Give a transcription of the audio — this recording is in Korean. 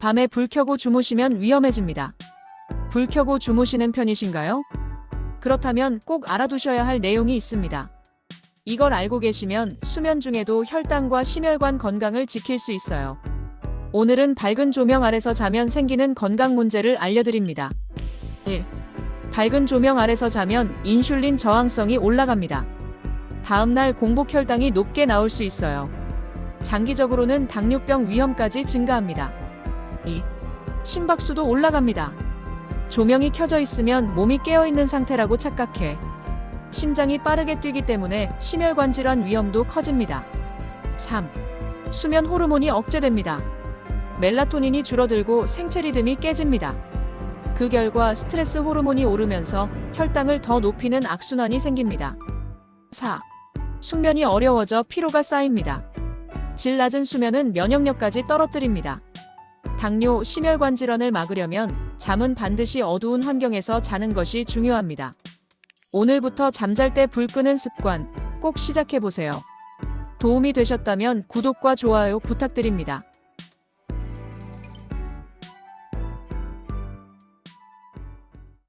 밤에 불 켜고 주무시면 위험해집니다. 불 켜고 주무시는 편이신가요? 그렇다면 꼭 알아두셔야 할 내용이 있습니다. 이걸 알고 계시면 수면 중에도 혈당과 심혈관 건강을 지킬 수 있어요. 오늘은 밝은 조명 아래서 자면 생기는 건강 문제를 알려드립니다. 1. 밝은 조명 아래서 자면 인슐린 저항성이 올라갑니다. 다음날 공복 혈당이 높게 나올 수 있어요. 장기적으로는 당뇨병 위험까지 증가합니다. 2. 심박수도 올라갑니다. 조명이 켜져 있으면 몸이 깨어 있는 상태라고 착각해. 심장이 빠르게 뛰기 때문에 심혈관 질환 위험도 커집니다. 3. 수면 호르몬이 억제됩니다. 멜라토닌이 줄어들고 생체 리듬이 깨집니다. 그 결과 스트레스 호르몬이 오르면서 혈당을 더 높이는 악순환이 생깁니다. 4. 숙면이 어려워져 피로가 쌓입니다. 질 낮은 수면은 면역력까지 떨어뜨립니다. 당뇨, 심혈관 질환을 막으려면 잠은 반드시 어두운 환경에서 자는 것이 중요합니다. 오늘부터 잠잘 때 불 끄는 습관 꼭 시작해 보세요. 도움이 되셨다면 구독과 좋아요 부탁드립니다.